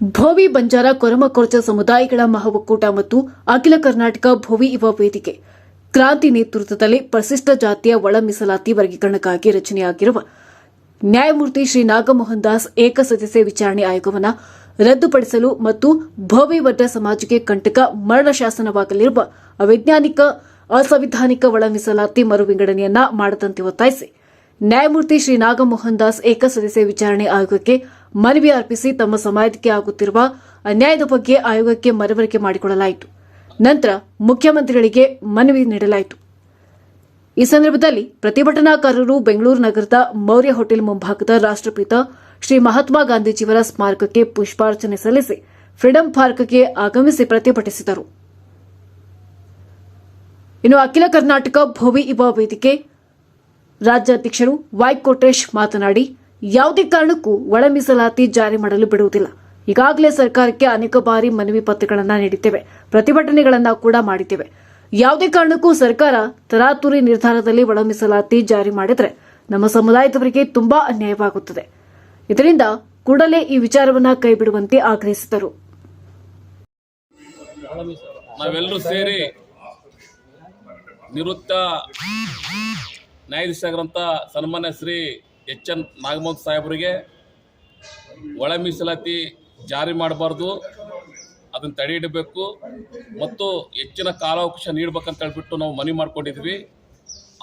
ಭೋವಿ ಬಂಜಾರ ಕೊರಮಕೊರಚ ಸಮುದಾಯಗಳ ಮಹಾಒಕ್ಕೂಟ ಮತ್ತು ಅಖಿಲ ಕರ್ನಾಟಕ ಭೋವಿ ಯುವ ವೇದಿಕೆ. ಕ್ರಾಂತಿ ನೇತೃತ್ವದಲ್ಲಿ ಪರಿಶಿಷ್ಟ ಜಾತಿಯ ಒಳ ಮೀಸಲಾತಿ ವರ್ಗೀಕರಣಕ್ಕಾಗಿ ರಚನೆಯಾಗಿರುವ ನ್ಯಾಯಮೂರ್ತಿ ಶ್ರೀ ನಾಗಮೋಹನ್ ದಾಸ್ ಏಕಸದಸ್ಯ ವಿಚಾರಣೆ ಆಯೋಗವನ್ನು ರದ್ದುಪಡಿಸಲು ಮತ್ತು ಭೋವಿ ವರ್ಗ ಸಮಾಜಕ್ಕೆ ಕಂಟಕ ಮರಣ ಶಾಸನವಾಗಲಿರುವ ಅವೈಜ್ಞಾನಿಕ, ಅಸಂವಿಧಾನಿಕ ಒಳ ಮೀಸಲಾತಿ ಮರು ವಿಂಗಡಣೆಯನ್ನ ಮಾಡದಂತೆ ಒತ್ತಾಯಿಸಿ. ನ್ಯಾಯಮೂರ್ತಿ ಶ್ರೀ ನಾಗಮೋಹನ್ ದಾಸ್ ಏಕಸದಸ್ಯ ವಿಚಾರಣೆ ಆಯೋಗಕ್ಕೆ ಮನವಿ ಅರ್ಪಿಸಿ ತಮ್ಮ ಸಮಾಜಕ್ಕೆ ಆಗುತ್ತಿರುವ ಅನ್ಯಾಯದ ಬಗ್ಗೆ ಆಯೋಗಕ್ಕೆ ಮನವರಿಕೆ ಮಾಡಿಕೊಡಲಾಯಿತು ನಂತರ ಮುಖ್ಯಮಂತ್ರಿಗಳಿಗೆ ಮನವಿ ನೀಡಲಾಯಿತು. ಈ ಸಂದರ್ಭದಲ್ಲಿ ಪ್ರತಿಭಟನಾಕಾರರು ಬೆಂಗಳೂರು ನಗರದ ಮೌರ್ಯ ಹೋಟೆಲ್ ಮುಂಭಾಗದ ರಾಷ್ಟ್ರಪಿತ ಶ್ರೀ ಮಹಾತ್ಮ ಗಾಂಧೀಜಿಯವರ ಸ್ಮಾರಕಕ್ಕೆ ಪುಷ್ಪಾರ್ಚನೆ ಸಲ್ಲಿಸಿ ಫ್ರೀಡಂ ಪಾರ್ಕ್ಗೆ ಆಗಮಿಸಿ ಪ್ರತಿಭಟಿಸಿದರು. ಇನ್ನು ಅಖಿಲ ಕರ್ನಾಟಕ ಭೋವಿ ಯುವ ವೇದಿಕೆ ರಾಜ್ಯಾಧ್ಯಕ್ಷರು ವೈ ಕೋಟೇಶ್ ಮಾತನಾಡಿ ಯಾವುದೇ ಕಾರಣಕ್ಕೂ ಒಳ ಮೀಸಲಾತಿ ಜಾರಿ ಮಾಡಲು ಬಿಡುವುದಿಲ್ಲ. ಈಗಾಗಲೇ ಸರ್ಕಾರಕ್ಕೆ ಅನೇಕ ಬಾರಿ ಮನವಿ ಪತ್ರಗಳನ್ನು ನೀಡಿದ್ದೇವೆ. ಪ್ರತಿಭಟನೆಗಳನ್ನು ಕೂಡ ಮಾಡಿದ್ದೇವೆ. ಯಾವುದೇ ಕಾರಣಕ್ಕೂ ಸರ್ಕಾರ ತರಾತುರಿ ನಿರ್ಧಾರದಲ್ಲಿ ಒಳ ಮೀಸಲಾತಿ ಜಾರಿ ಮಾಡಿದರೆ ನಮ್ಮ ಸಮುದಾಯದವರಿಗೆ ತುಂಬಾ ಅನ್ಯಾಯವಾಗುತ್ತದೆ. ಇದರಿಂದ ಕೂಡಲೇ ಈ ವಿಚಾರವನ್ನ ಕೈಬಿಡುವಂತೆ ಆಗ್ರಹಿಸಿದರು. ನಾವೆಲ್ಲರೂ ಸೇರಿ ನಿವೃತ್ತ ನ್ಯಾಯಾಧೀಶರಾಗಿರೋಂಥ ಸನ್ಮಾನ್ಯ ಶ್ರೀ ಎಚ್ ಎನ್ ನಾಗಮೋಹನ್ ಸಾಹೇಬರಿಗೆ ಒಳ ಮೀಸಲಾತಿ ಜಾರಿ ಮಾಡಬಾರ್ದು. ಅದನ್ನು ತಡೆ ಇಡಬೇಕು. ಮತ್ತು ಹೆಚ್ಚಿನ ಕಾಲಾವಕಾಶ ನೀಡಬೇಕಂತ ಹೇಳ್ಬಿಟ್ಟು ನಾವು ಮನವಿ ಮಾಡ್ಕೊಂಡಿದ್ವಿ.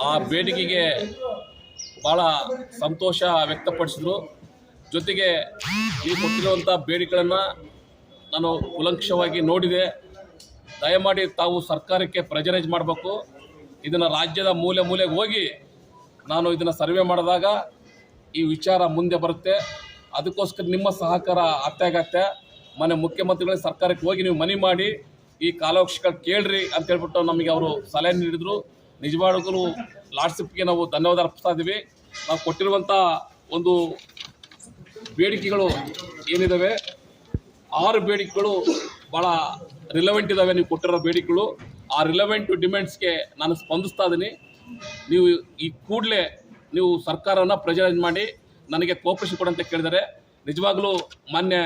ಆ ಬೇಡಿಕೆಗೆ ಭಾಳ ಸಂತೋಷ ವ್ಯಕ್ತಪಡಿಸಿದ್ರು. ಜೊತೆಗೆ ಈ ಕೊಟ್ಟಿರುವಂಥ ಬೇಡಿಕೆಗಳನ್ನು ನಾನು ಕುಲಂಕ್ಷವಾಗಿ ನೋಡಿದೆ. ದಯಮಾಡಿ ತಾವು ಸರ್ಕಾರಕ್ಕೆ ಪ್ರೆಜರೈಸ್ ಮಾಡಬೇಕು. ಇದನ್ನು ರಾಜ್ಯದ ಮೂಲೆ ಮೂಲೆಗೆ ಹೋಗಿ ನಾನು ಇದನ್ನು ಸರ್ವೆ ಮಾಡಿದಾಗ ಈ ವಿಚಾರ ಮುಂದೆ ಬರುತ್ತೆ. ಅದಕ್ಕೋಸ್ಕರ ನಿಮ್ಮ ಸಹಕಾರ ಅತ್ಯಾಗತ್ತೆ ಮನೆ ಮುಖ್ಯಮಂತ್ರಿಗಳಿಗೆ ಸರ್ಕಾರಕ್ಕೆ ಹೋಗಿ ನೀವು ಮನವಿ ಮಾಡಿ, ಈ ಕಾಲಾವಕಾಶಗಳು ಕೇಳ್ರಿ ಅಂತ ಹೇಳ್ಬಿಟ್ಟು ನಮಗೆ ಅವರು ಸಲಹೆ ನೀಡಿದರು. ನಿಜವಾಗ್ಲೂ ಲಾರ್ಡ್ಶಿಪ್ಗೆ ನಾವು ಧನ್ಯವಾದ ಅರ್ಪಿಸ್ತಾ ಇದ್ದೀವಿ. ನಾವು ಕೊಟ್ಟಿರುವಂಥ ಒಂದು ಬೇಡಿಕೆಗಳು ಏನಿದ್ದಾವೆ ಆರು ಬೇಡಿಕೆಗಳು ಭಾಳ ರಿಲೆವೆಂಟ್ ಇದ್ದಾವೆ ನೀವು ಕೊಟ್ಟಿರೋ ಬೇಡಿಕೆಗಳು. ಆ ರಿಲೆವೆಂಟ್ ಡಿಮ್ಯಾಂಡ್ಸ್ಗೆ ನಾನು ಸ್ಪಂದಿಸ್ತಾ ಇದ್ದೀನಿ. ನೀವು ಈ ಕೂಡಲೇ ನೀವು ಸರ್ಕಾರವನ್ನು ಪ್ರೆಜರೈಸ್ ಮಾಡಿ ನನಗೆ ಕೋಪರೇಷನ್ ಕೊಡಂತ ಕೇಳಿದರೆ, ನಿಜವಾಗ್ಲೂ ಮಾನ್ಯ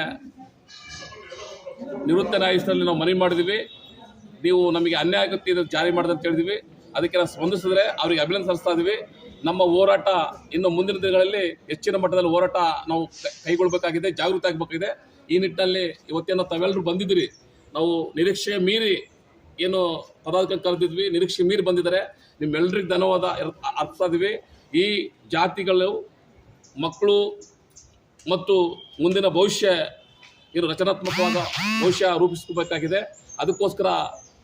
ನಿವೃತ್ತ ನ್ಯಾಯಾಧೀಶರಲ್ಲಿ ನಾವು ಮನವಿ ಮಾಡಿದ್ವಿ ನೀವು ನಮಗೆ ಅನ್ಯಾಯ ಆಗುತ್ತೆ ಜಾರಿ ಮಾಡಿದೆ ಅಂತ ಹೇಳಿದ್ವಿ ಅದಕ್ಕೆ ನಾವು ಸ್ಪಂದಿಸಿದ್ರೆ ಅವರಿಗೆ ಅಭಿನಂದನೆ ಸಲ್ಲಿಸ್ತಾ ಇದ್ದೀವಿ. ನಮ್ಮ ಹೋರಾಟ ಇನ್ನು ಮುಂದಿನ ದಿನಗಳಲ್ಲಿ ಹೆಚ್ಚಿನ ಮಟ್ಟದಲ್ಲಿ ಹೋರಾಟ ನಾವು ಕೈಗೊಳ್ಳಬೇಕಾಗಿದೆ, ಜಾಗೃತಿ ಆಗಬೇಕಾಗಿದೆ. ಈ ನಿಟ್ಟಿನಲ್ಲಿ ಇವತ್ತೇನೋ ತಾವೆಲ್ಲರೂ ಬಂದಿದ್ದೀರಿ. ನಾವು ನಿರೀಕ್ಷೆ ಮೀರಿ ಏನು ಪದಾಧಿಕಾರಿ ಕರೆದಿದ್ವಿ ನಿರೀಕ್ಷೆ ಮೀರಿ ಬಂದಿದ್ದಾರೆ. ನಿಮ್ಮೆಲ್ಲರಿಗೂ ಧನ್ಯವಾದ. ಅರ್ಥ ಇದ್ದೀವಿ. ಈ ಜಾತಿಗಳು, ಮಕ್ಕಳು ಮತ್ತು ಮುಂದಿನ ಭವಿಷ್ಯ ಏನು ರಚನಾತ್ಮಕವಾದ ಭವಿಷ್ಯ ರೂಪಿಸ್ಕೋಬೇಕಾಗಿದೆ. ಅದಕ್ಕೋಸ್ಕರ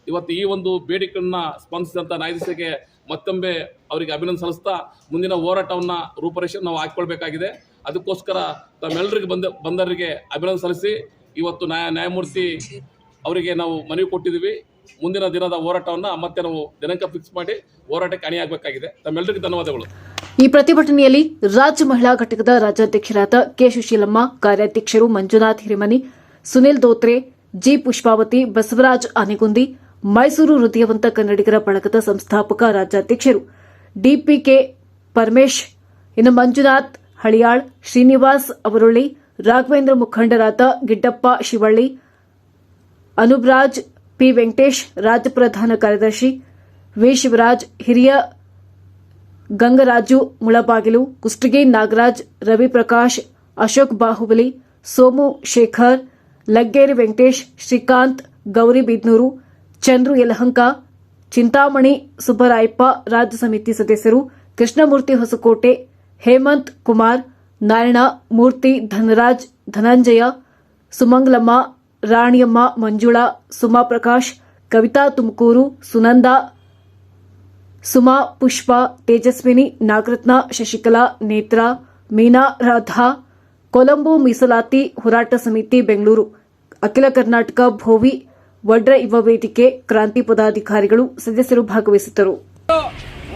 ಇವತ್ತು ಈ ಒಂದು ಬೇಡಿಕೆಯನ್ನು ಸ್ಪಂದಿಸಿದಂಥ ನ್ಯಾಯಾಧೀಶರಿಗೆ ಮತ್ತೊಮ್ಮೆ ಅವರಿಗೆ ಅಭಿನಂದನೆ ಸಲ್ಲಿಸ್ತಾ ಮುಂದಿನ ಹೋರಾಟವನ್ನು ರೂಪರೇಷೆ ನಾವು ಹಾಕ್ಕೊಳ್ಬೇಕಾಗಿದೆ. ಅದಕ್ಕೋಸ್ಕರ ತಮ್ಮೆಲ್ಲರಿಗೆ ಬಂದ, ಬಂದವರಿಗೆ ಅಭಿನಂದನೆ ಸಲ್ಲಿಸಿ ಇವತ್ತು ನ್ಯಾಯ, ನ್ಯಾಯಮೂರ್ತಿ ಅವರಿಗೆ ನಾವು ಮನವಿ ಕೊಟ್ಟಿದ್ದೀವಿ. ಮುಂದಿನ ದಿನದ ಹೋರಾಟವನ್ನು ಮತ್ತೆ ನಾವು ದಿನಾಂಕ ಫಿಕ್ಸ್ ಮಾಡಿ ಹೋರಾಟಕ್ಕೆ ಅಣಿಯಾಗಬೇಕಾಗಿದೆ. ತಮ್ಮೆಲ್ಲರಿಗೂ ಧನ್ಯವಾದಗಳು. ಈ ಪ್ರತಿಭಟನೆಯಲ್ಲಿ ರಾಜ್ಯ ಮಹಿಳಾ ಘಟಕದ ರಾಜ್ಯಾಧ್ಯಕ್ಷರಾದ ಕೆ ಸುಶೀಲಮ್ಮ, ಕಾರ್ಯಾಧ್ಯಕ್ಷರು ಮಂಜುನಾಥ್ ಹಿರಿಮನಿ, ಸುನಿಲ್ ದೋತ್ರೆ, ಜಿ ಪುಷ್ಪಾವತಿ, ಬಸವರಾಜ್ ಆನೆಗುಂದಿ, ಮೈಸೂರು ಹೃದಯವಂತ ಕನ್ನಡಿಗರ ಬಳಗದ ಸಂಸ್ಥಾಪಕ ರಾಜ್ಯಾಧ್ಯಕ್ಷರು ಡಿಪಿಕೆ ಪರಮೇಶ್, ಇನ್ನು ಮಂಜುನಾಥ್ ಹಳಿಯಾಳ್, ಶ್ರೀನಿವಾಸ್ ಅವರೊಳ್ಳಿ, ರಾಘವೇಂದ್ರ ಮುಖಂಡರಾದ ಗಿಡ್ಡಪ್ಪ ಶಿವಳ್ಳಿ ಅನುಬ್ರಾಜ್ ಪಿ ವೆಂಕಟೇಶ್, ರಾಜ್ಯ ಪ್ರಧಾನ ಕಾರ್ಯದರ್ಶಿ ವಿ ಶಿವರಾಜ್, ಹಿರಿಯ ಗಂಗರಾಜು ಮುಳಬಾಗಿಲು, ಕುಷ್ಟಗಿ ನಾಗರಾಜ್, ರವಿ ಪ್ರಕಾಶ್, ಅಶೋಕ್ ಬಾಹುಬಲಿ, ಸೋಮು ಶೇಖರ್, ಲಗ್ಗೇರಿ ವೆಂಕಟೇಶ್, ಶ್ರೀಕಾಂತ್, ಗೌರಿ ಬಿದ್ನೂರು, ಚಂದ್ರು ಯಲಹಂಕ, ಚಿಂತಾಮಣಿ ಸುಬ್ಬರಾಯಪ್ಪ, ರಾಜ್ಯ ಸಮಿತಿ ಸದಸ್ಯರು, ಕೃಷ್ಣಮೂರ್ತಿ ಹೊಸಕೋಟೆ, ಹೇಮಂತ್ ಕುಮಾರ್, ನಾರಾಯಣ ಮೂರ್ತಿ, ಧನರಾಜ್, ಧನಂಜಯ, ಸುಮಂಗ್ಲಮ್ಮ ರಾಣಿಯಮ್ಮ, ಮಂಜುಳಾ, ಸುಮಾ ಪ್ರಕಾಶ್, ಕವಿತಾ ತುಮಕೂರು, ಸುನಂದ, ಸುಮಾ, ಪುಷ್ಪ, ತೇಜಸ್ವಿನಿ, ನಾಗರತ್ನ, ಶಶಿಕಲಾ, ನೇತ್ರ, ಮೀನಾ, ರಾಧಾ, ಕೊಲಂಬೋ, ಮೀಸಲಾತಿ, ಹೋರಾಟ ಸಮಿತಿ, ಬೆಂಗಳೂರು. ಅಖಿಲ ಕರ್ನಾಟಕ, ಭೋವಿ, ವಡ್ರ ಯುವ ವೇದಿಕೆ, ಕ್ರಾಂತಿ ಪದಾಧಿಕಾರಿಗಳು, ಸದಸ್ಯರು ಭಾಗವಹಿಸಿದ್ದರು.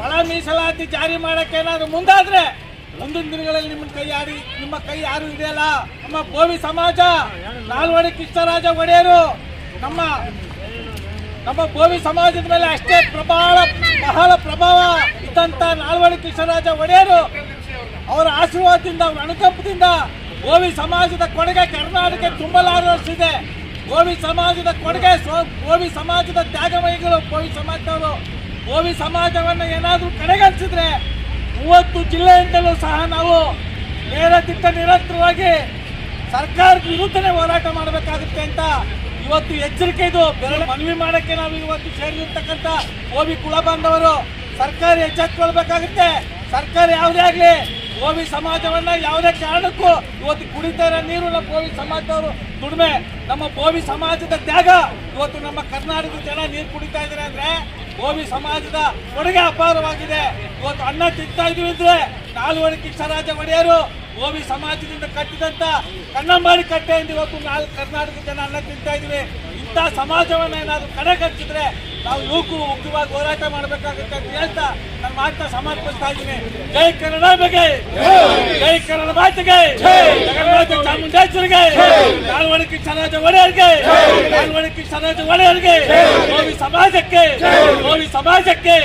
ಒಳ ಮೀಸಲಾತಿ ಜಾರಿ ಮಾಡಕ್ಕೆ ಏನಾದರೂ ಮುಂದಾದ್ರೆ ಮುಂದಿನ ದಿನಗಳಲ್ಲಿ ನಿಮ್ಮ ಕೈ ಯಾರು ನಿಮ್ಮ ಕೈ ಯಾರು ಇದೆಯಲ್ಲ ನಮ್ಮ ಭೋವಿ ಸಮಾಜ, ನಾಲ್ವಡಿ ಕೃಷ್ಣರಾಜ ಒಡೆಯರು, ನಮ್ಮ ನಮ್ಮ ಭೋವಿ ಸಮಾಜದ ಮೇಲೆ ಅಷ್ಟೇ ಪ್ರಬಾಳ, ಬಹಳ ಪ್ರಭಾವ ಇದ್ದಂತ ನಾಲ್ವಡಿ ಕೃಷ್ಣರಾಜ ಒಡೆಯರು, ಅವರ ಆಶೀರ್ವಾದದಿಂದ, ಅವರ ಅನುಕಂಪದಿಂದ ಗೋವಿ ಸಮಾಜದ ಕೊಡುಗೆ ಕರ್ನಾಟಕ ತುಂಬಲಾರಷ್ಟಿದೆ ಗೋವಿ ಸಮಾಜದ ಕೊಡುಗೆ ಗೋವಿ ಸಮಾಜದ ತ್ಯಾಗಮಯಿಗಳು, ಗೋವಿ ಸಮಾಜದವರು, ಗೋವಿ ಸಮಾಜವನ್ನು ಏನಾದರೂ ಕಡೆಗಣಿಸಿದ್ರೆ ಮೂವತ್ತು ಜಿಲ್ಲೆಯಿಂದಲೂ ಸಹ ನಾವು ನೇರ ದಿಟ್ಟ ನಿರಂತರವಾಗಿ ಸರ್ಕಾರದ ವಿರುದ್ಧನೇ ಹೋರಾಟ ಮಾಡಬೇಕಾಗುತ್ತೆ ಅಂತ ಇವತ್ತು ಎಚ್ಚರಿಕೆ ಇದು. ಬೆರಳು ಮನವಿ ಮಾಡಕ್ಕೆ ನಾವು ಇವತ್ತು ಸೇರಿರ್ತಕ್ಕಂಥ ಓಬಿ ಕುಲ ಬಾಂಧವರು ಸರ್ಕಾರ ಎಚ್ಚೆತ್ಕೊಳ್ಬೇಕಾಗುತ್ತೆ ಸರ್ಕಾರ ಯಾವುದೇ ಆಗಲಿ, ಓಬಿ ಸಮಾಜವನ್ನ ಯಾವುದೇ ಕಾರಣಕ್ಕೂ ಇವತ್ತು ಕುಡಿತಾ ನೀರು ನಮ್ಮ ಬೋವಿ ಸಮಾಜದವರು ದುಡಿಮೆ. ನಮ್ಮ ಬೋವಿ ಸಮಾಜದ ತ್ಯಾಗ. ಇವತ್ತು ನಮ್ಮ ಕರ್ನಾಟಕದ ಜನ ನೀರು ಕುಡಿತಾ ಇದ್ದಾರೆ ಅಂದ್ರೆ ಗೋವಿ ಸಮಾಜದ ಕೊಡುಗೆ ಅಪಾರವಾಗಿದೆ. ಇವತ್ತು ಅನ್ನ ತಿಂತಾ ಇದೀವಿ ಅಂದ್ರೆ ನಾಲ್ವಡಿ ಕಿಚ್ಚರಾಜ ಒಡೆಯರು ಗೋವಿ ಸಮಾಜದಿಂದ ಕಟ್ಟಿದಂತ ಕನ್ನಂಬಾಡಿ ಕಟ್ಟೆಯಿಂದ ಇವತ್ತು ನಾಲ್ಕು ಕರ್ನಾಟಕ ಜನ ಅನ್ನ ತಿಂತಾ ಇದೀವಿ ಇಂಥ ಸಮಾಜವನ್ನು ಏನಾದರೂ ಕಡೆಗಣಿಸಿದ್ರೆ ನಾವು ಯುವಕರು ಮುಖ್ಯವಾಗಿ ಹೋರಾಟ ಮಾಡಬೇಕಾಗುತ್ತೆ ಅಂತ ಹೇಳ್ತಾ ನನ್ನ ಮಾತನ್ನ ಸಮರ್ಪಿಸ್ತಾ ಇದ್ದೀನಿ. ಜೈ ಕನ್ನಡ ಬಗ್ಗೆ ಜೈ ಕನ್ನಡ ಮಾತಿಗೆ! ಚಾಮುಂಡೇಶ್ವರಿಗೆ! ನಾಲ್ವಡಿ ಕಿಚ್ಚರಾಜ ಒಡೆಯರಿಗೆ! ನಾಲ್ವಡಿ ಕಿಚ್ಚರಾಜ ಒಡೆಯರಿಗೆ! ಗೋವಿ ಸಮಾಜಕ್ಕೆ! ಗೋವಿ ಸಮಾಜಕ್ಕೆ!